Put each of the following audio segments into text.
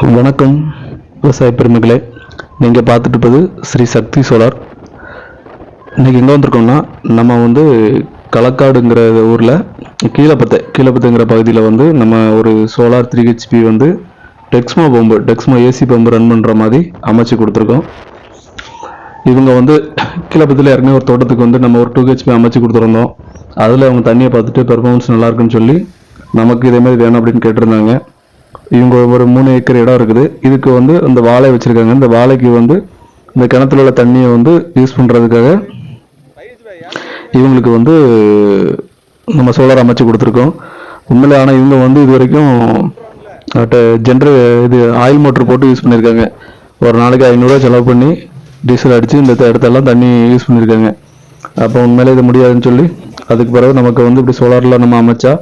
வணக்கம் விவசாய பெருமைகளே நீங்கள் பார்த்துட்டு இருப்பது ஸ்ரீ சக்தி சோலார். இன்றைக்கி எங்கே வந்திருக்கோம்னா நம்ம வந்து களக்காடுங்கிற ஊரில் கீழப்பத்தை கீழப்பத்தைங்கிற பகுதியில் வந்து நம்ம ஒரு சோலார் த்ரீ ஹெச்பி வந்து Texmo pump Texmo AC pump run பண்ணுற மாதிரி அமைச்சு கொடுத்துருக்கோம். இவங்க வந்து கீழப்பத்தில் ஏற்கனவே ஒரு தோட்டத்துக்கு வந்து நம்ம ஒரு டூ ஹெச்பி அமைச்சு கொடுத்துருந்தோம். அதில் அவங்க தண்ணியை பார்த்துட்டு பெர்ஃபார்மன்ஸ் நல்லாயிருக்குன்னு சொல்லி நமக்கு இதே மாதிரி வேணும் அப்படின்னு கேட்டிருந்தாங்க. இவங்க ஒரு மூணு ஏக்கர் இடம் இருக்குது. இதுக்கு வந்து இந்த வாழை வச்சுருக்காங்க. இந்த வாழைக்கு வந்து இந்த கிணத்துல உள்ள தண்ணியை வந்து யூஸ் பண்ணுறதுக்காக இவங்களுக்கு வந்து நம்ம சோலார் அமைச்சு கொடுத்துருக்கோம். உண்மையில ஆனால் இவங்க வந்து இது வரைக்கும் ஜென்ரல் இது ஆயில் மோட்டர் போட்டு யூஸ் பண்ணியிருக்காங்க. ஒரு நாளைக்கு ஐநூறுரூவா செலவு பண்ணி டீசல் அடித்து இந்த இடத்தெல்லாம் தண்ணி யூஸ் பண்ணியிருக்காங்க. அப்போ உண்மையிலே இது முடியாதுன்னு சொல்லி அதுக்கு பிறகு நமக்கு வந்து இப்படி சோலாரில் நம்ம அமைச்சா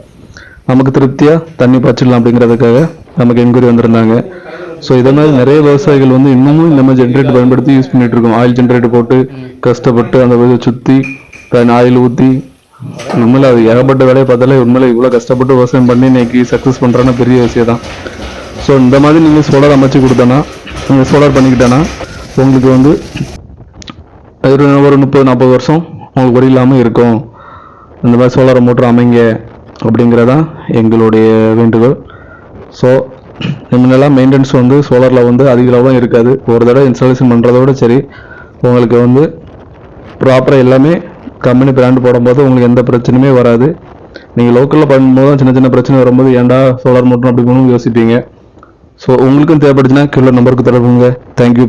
நமக்கு திருப்தியாக தண்ணி பாய்ச்சிடலாம் அப்படிங்கிறதுக்காக நமக்கு என்கொயரி வந்திருந்தாங்க. ஸோ இதை மாதிரி நிறைய விவசாயிகள் வந்து இன்னமும் இந்த மாதிரி ஜென்ரேட்டர் பயன்படுத்தி யூஸ் பண்ணிட்டு இருக்கோம். ஆயில் ஜென்ரேட்டர் போட்டு கஷ்டப்பட்டு அந்த சுற்றி ஆயில் ஊற்றி உண்மையில அது ஏகப்பட்ட வேலையை பார்த்தாலே உண்மையில இவ்வளோ கஷ்டப்பட்டு விவசாயம் பண்ணி இன்னைக்கு சக்ஸஸ் பண்ணுறோன்னா பெரிய விஷயம் தான். ஸோ இந்த மாதிரி நீங்கள் சோலார் அமைச்சு கொடுத்தோன்னா நீங்கள் சோலார் பண்ணிக்கிட்டேன்னா உங்களுக்கு வந்து ஒரு ஒரு முப்பது நாற்பது வருஷம் உங்களுக்கு ஒரு இல்லாமல் இருக்கும். இந்த மாதிரி சோலார் மோட்டர் அமைங்க அப்படிங்கிறதான் எங்களுடைய வேண்டுகோள். ஸோ முன்னெல்லாம் மெயின்டெனன்ஸ் வந்து சோலாரில் வந்து அதிக அளவு இருக்காது. ஒரு தடவை இன்ஸ்டாலேஷன் பண்ணுறதோட சரி உங்களுக்கு வந்து ப்ராப்பராக எல்லாமே கம்பெனி பிராண்ட் போடும்போது உங்களுக்கு எந்த பிரச்சனையுமே வராது. நீங்கள் லோக்கலில் பண்ணும்போது தான் சின்ன சின்ன பிரச்சனை வரும்போது ஏன்டா சோலார் மோட்டர் அப்படி யோசிப்பீங்க. ஸோ உங்களுக்கும் தேவைப்படுச்சுன்னா கீழே நம்பருக்கு தொடர்புங்க தேங்க்யூ